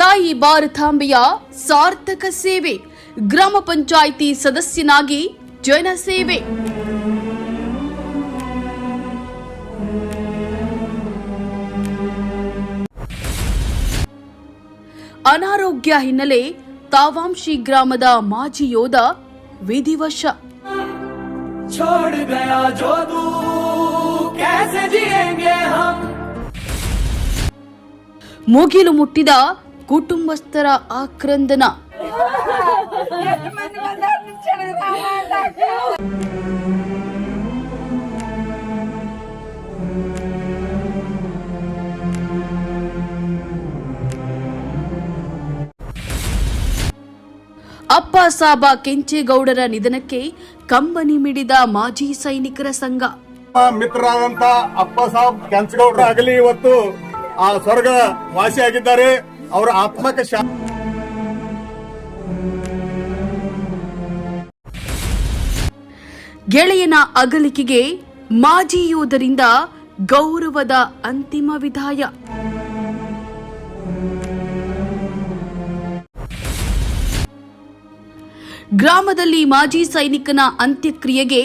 ತಾಯಿ ಭಾರತಾಂಬೆಯ ಸಾರ್ಥಕ ಸೇವೆ. ಗ್ರಾಮ ಪಂಚಾಯಿತಿ ಸದಸ್ಯನಾಗಿ ಜನಸೇವೆ ಅನಾರೋಗ್ಯ ಹಿನ್ನೆಲೆ ತಾವಾಂಶಿ ಗ್ರಾಮದ ಮಾಜಿ ಯೋಧ ವಿಧಿವಶ ಮುಗಿಲು ಮುಟ್ಟಿದ ಕುಟುಂಬಸ್ಥರ ಆಕ್ರಂದನ. ಅಪ್ಪ ಸಾಬ ಕೆಂಚೇಗೌಡರ ನಿಧನಕ್ಕೆ ಕಂಬನಿ ಮಿಡಿದ ಮಾಜಿ ಸೈನಿಕರ ಸಂಘ. ಮಿತ್ರರಾದಂತ ಅಪ್ಪ ಸಾಬ್ ಕೆಂಚೇಗೌಡರಾಗಲಿ ಇವತ್ತು ಆ ಸ್ವರ್ಗ ವಾಸಿಯಾಗಿದ್ದಾರೆ. ಅವರ ಆತ್ಮಕ ಶಾ ಗೆಳೆಯನ ಅಗಲಿಕೆಗೆ ಮಾಜಿ ಯೋಧರಿಂದ ಗೌರವದ ಅಂತಿಮ ವಿದಾಯ. ಗ್ರಾಮದಲ್ಲಿ ಮಾಜಿ ಸೈನಿಕನ ಅಂತ್ಯಕ್ರಿಯೆಗೆ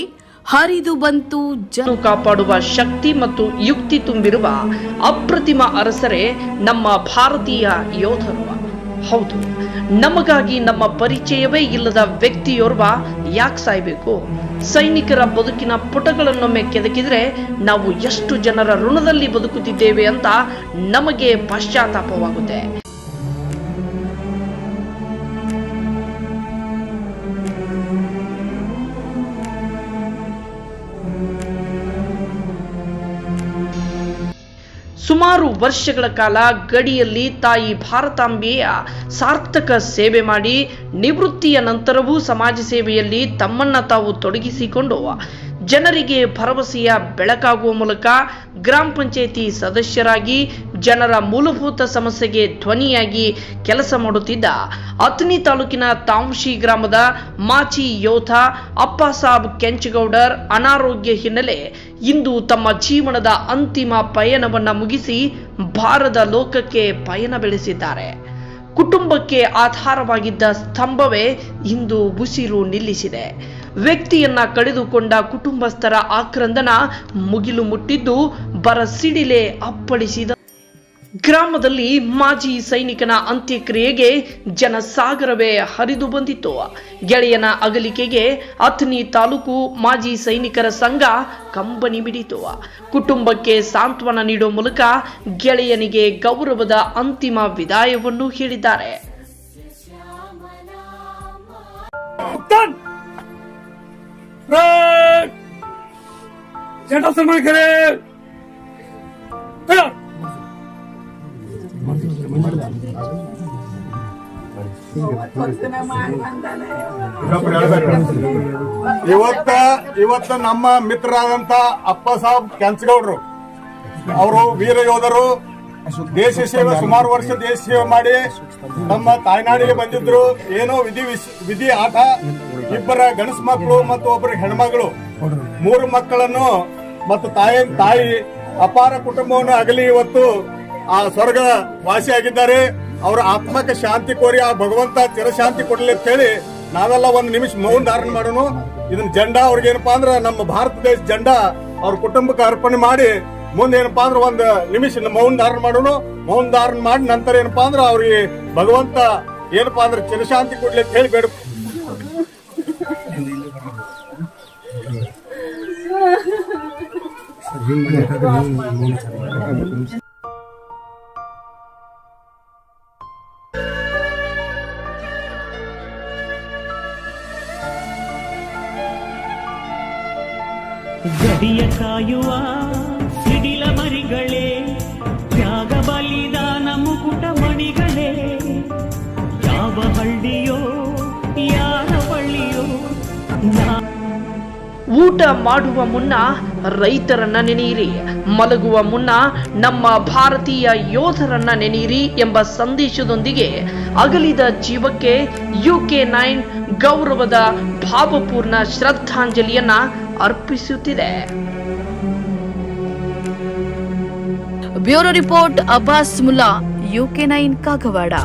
ಹರಿದು ಬಂತು ಜನ. ಕಾಪಾಡುವ ಶಕ್ತಿ ಮತ್ತು ಯುಕ್ತಿ ತುಂಬಿರುವ ಅಪ್ರತಿಮ ಅರಸರೇ ನಮ್ಮ ಭಾರತೀಯ ಯೋಧರು. ಹೌದು, ನಮಗಾಗಿ ನಮ್ಮ ಪರಿಚಯವೇ ಇಲ್ಲದ ವ್ಯಕ್ತಿಯೋರ್ವ ಯಾಕೆ ಸಾಯ್ಬೇಕು? ಸೈನಿಕರ ಬದುಕಿನ ಪುಟಗಳನ್ನೊಮ್ಮೆ ಕೆದಕಿದ್ರೆ ನಾವು ಎಷ್ಟು ಜನರ ಋಣದಲ್ಲಿ ಬದುಕುತ್ತಿದ್ದೇವೆ ಅಂತ ನಮಗೆ ಪಶ್ಚಾತ್ತಾಪವಾಗುತ್ತೆ. ಸುಮಾರು ವರ್ಷಗಳ ಕಾಲ ಗಡಿಯಲ್ಲಿ ತಾಯಿ ಭಾರತಾಂಬೆಯ ಸಾರ್ಥಕ ಸೇವೆ ಮಾಡಿ ನಿವೃತ್ತಿಯ ನಂತರವೂ ಸಮಾಜ ಸೇವೆಯಲ್ಲಿ ತಮ್ಮನ್ನ ತಾವು ತೊಡಗಿಸಿಕೊಂಡು ಜನರಿಗೆ ಭರವಸೆಯ ಬೆಳಕಾಗುವ ಮೂಲಕ ಗ್ರಾಮ ಪಂಚಾಯಿತಿ ಸದಸ್ಯರಾಗಿ ಜನರ ಮೂಲಭೂತ ಸಮಸ್ಯೆಗೆ ಧ್ವನಿಯಾಗಿ ಕೆಲಸ ಮಾಡುತ್ತಿದ್ದ ಅಥಣಿ ತಾಲೂಕಿನ ತಾಂಶಿ ಗ್ರಾಮದ ಮಾಚಿ ಯೋಧ ಅಪ್ಪಾಸಾಬ್ ಕೆಂಚಗೌಡರ್ ಅನಾರೋಗ್ಯ ಹಿನ್ನೆಲೆ ಇಂದು ತಮ್ಮ ಜೀವನದ ಅಂತಿಮ ಪಯಣವನ್ನ ಮುಗಿಸಿ ಭಾರದ ಲೋಕಕ್ಕೆ ಪಯಣ ಬೆಳೆಸಿದ್ದಾರೆ. ಕುಟುಂಬಕ್ಕೆ ಆಧಾರವಾಗಿದ್ದ ಸ್ತಂಭವೇ ಇಂದು ಉಸಿರು ನಿಲ್ಲಿಸಿದೆ. ವ್ಯಕ್ತಿಯನ್ನ ಕಳೆದುಕೊಂಡ ಕುಟುಂಬಸ್ಥರ ಆಕ್ರಂದನ ಮುಗಿಲು ಮುಟ್ಟಿದ್ದು ಬರಸಿಡಿಲೆ ಅಪ್ಪಳಿಸಿದ. ಗ್ರಾಮದಲ್ಲಿ ಮಾಜಿ ಸೈನಿಕನ ಅಂತ್ಯಕ್ರಿಯೆಗೆ ಜನಸಾಗರವೇ ಹರಿದು ಬಂದಿತ್ತು. ಗೆಳೆಯನ ಅಗಲಿಕೆಗೆ ಅಥ್ನಿ ತಾಲೂಕು ಮಾಜಿ ಸೈನಿಕರ ಸಂಘ ಕಂಬನಿ ಮಿಡಿತು. ಕುಟುಂಬಕ್ಕೆ ಸಾಂತ್ವನ ನೀಡುವ ಮೂಲಕ ಗೆಳೆಯನಿಗೆ ಗೌರವದ ಅಂತಿಮ ವಿದಾಯವನ್ನು ಹೇಳಿದ್ದಾರೆ. ಇವತ್ತ ಇವತ್ತ ನಮ್ಮ ಮಿತ್ರರಾದಂತ ಅಪ್ಪ ಸಾಬ್ ಕೆಂಚಗೌಡರು. ಅವರು ವೀರ ಯೋಧರು. ದೇಶ ಸೇವೆ ಸುಮಾರು ವರ್ಷ ದೇಶ ಸೇವೆ ಮಾಡಿ ನಮ್ಮ ತಾಯ್ನಾಡಿಗೆ ಬಂದಿದ್ರು. ಏನೋ ವಿಧಿ ವಿಧಿ ಆಟ. ಇಬ್ಬರ ಗಣಸ ಮಕ್ಕಳು ಮತ್ತು ಒಬ್ಬರ ಹೆಣ್ಮಗಳು. ಮೂರು ಮಕ್ಕಳನ್ನು ಮತ್ತು ತಾಯಿ ತಾಯಿ ಅಪಾರ ಕುಟುಂಬವನ್ನು ಅಗಲಿ ಇವತ್ತು ಆ ಸ್ವರ್ಗ ವಾಸಿಯಾಗಿದ್ದಾರೆ ಅವರ ಆತ್ಮಕ್ಕೆ ಶಾಂತಿ ಕೋರಿ ಆ ಭಗವಂತ ಚಿರಶಾಂತಿ ಕೊಡಲಿ ಅಂತ ಹೇಳಿ ನಾವೆಲ್ಲ ಒಂದು ನಿಮಿಷ ಮೌನ ಧಾರಣ ಮಾಡೋಣ. ಇದನ್ನ ಜಂಡ ಅವ್ರಿಗೆ ಏನಪ್ಪಾ ಅಂದ್ರೆ ನಮ್ಮ ಭಾರತ ದೇಶ ಜಂಡಾ ಅವ್ರ ಕುಟುಂಬಕ್ಕೆ ಅರ್ಪಣೆ ಮಾಡಿ ಮುಂದೆ ಏನಪ್ಪಾ ಅಂದ್ರೆ ಒಂದು ನಿಮಿಷ ಮೌನ ಧಾರಣ ಮಾಡೋಣ. ಮೌನ ಧಾರಣ ಮಾಡಿ ನಂತರ ಏನಪ್ಪಾ ಅಂದ್ರೆ ಅವ್ರಿಗೆ ಭಗವಂತ ಏನಪ್ಪಾ ಅಂದ್ರೆ ಚಿರಶಾಂತಿ ಕೊಡ್ಲಿ ಅಂತ ಹೇಳಿ ಬೇಡ ಗಡಿಯ ಕಾಯುವ ಸಿಡಿಲ ಮರಿಗಳೇ ತ್ಯಾಗ ಬಲಿದಾನ ಮುಕುಟ ಮಣಿಗಳೇ ಯಾವ ಹಳ್ಳಿಯೋ ಊಟ ಮಾಡುವ ಮುನ್ನ ರೈತರನ್ನ ನೆನೆಯಿರಿ, ಮಲಗುವ ಮುನ್ನ ನಮ್ಮ ಭಾರತೀಯ ಯೋಧರನ್ನ ನೆನೆಯಿರಿ ಎಂಬ ಸಂದೇಶದೊಂದಿಗೆ ಅಗಲಿದ ಜೀವಕ್ಕೆ ಯುಕೆ ನೈನ್ ಗೌರವದ ಭಾವಪೂರ್ಣ ಶ್ರದ್ಧಾಂಜಲಿಯನ್ನ ಅರ್ಪಿಸುತ್ತಿದೆ. Bureau report Abbas Mulla, UK nine Kagwad.